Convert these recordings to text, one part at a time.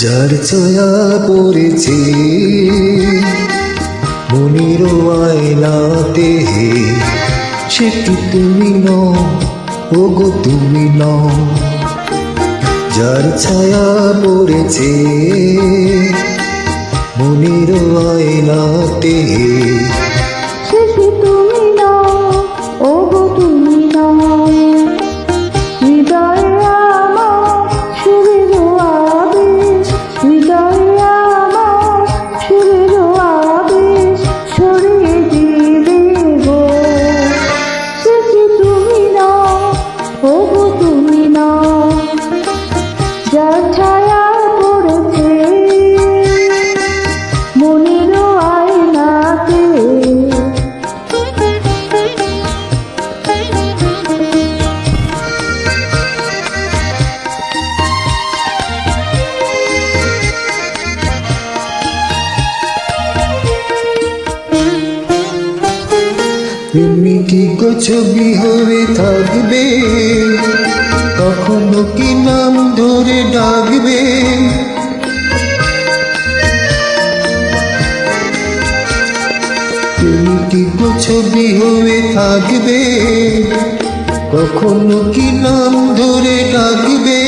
যার ছায়া পড়েছে, মনির আয়নাতে সে কি তুমি নও? ও গো তুমি নও। যার ছায়া পড়েছে, মনির আয়নাতে ও গো তুমি কি ছবি হয়ে থাকবে? কখনো কি নাম ধরে ডাকবে? তুমি কি ছবি হয়ে থাকবে? কখনো কি নাম ধরে ডাকবে?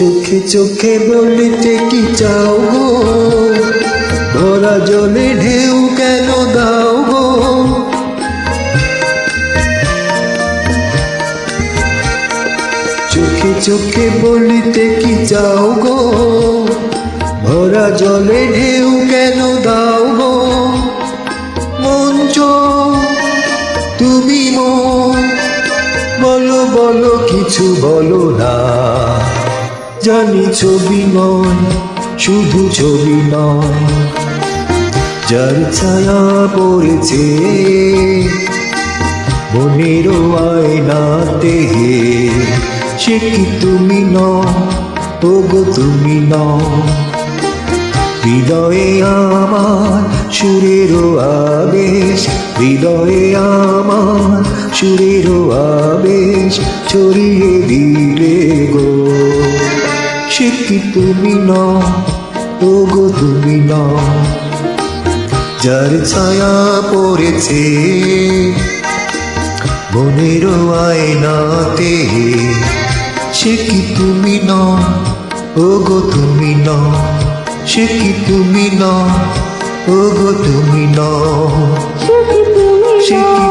চোখে চোখে বলিতে কি চাও গো? ভরা জলে ঢেউ কেন দাও গো? চোখে চোখে বলিতে কি চাও গো? ভরা জলে ঢেউ কেন দাও গো? মঞ্চ তুমি মন, বলো বলো, কিছু বলো না। জানি ছবি নয়, শুধু ছবি নয়। যার ছায়া পড়েছে মনের আয়নাতে সে কি তুমি ও গো তুমি নও হৃদয়ে আমার সুরের আবেশ, হৃদয়ে আমার সুরের আবেশ ছড়িয়ে দিলে গো। সে কি তুমি নও ও গো তুমি নও। যার ছায়া পড়েছে মনের আয়নাতে সে কি তুমি নও ও গো তুমি নও। সে কি তুমি নও ও গো তুমি নও। সে কি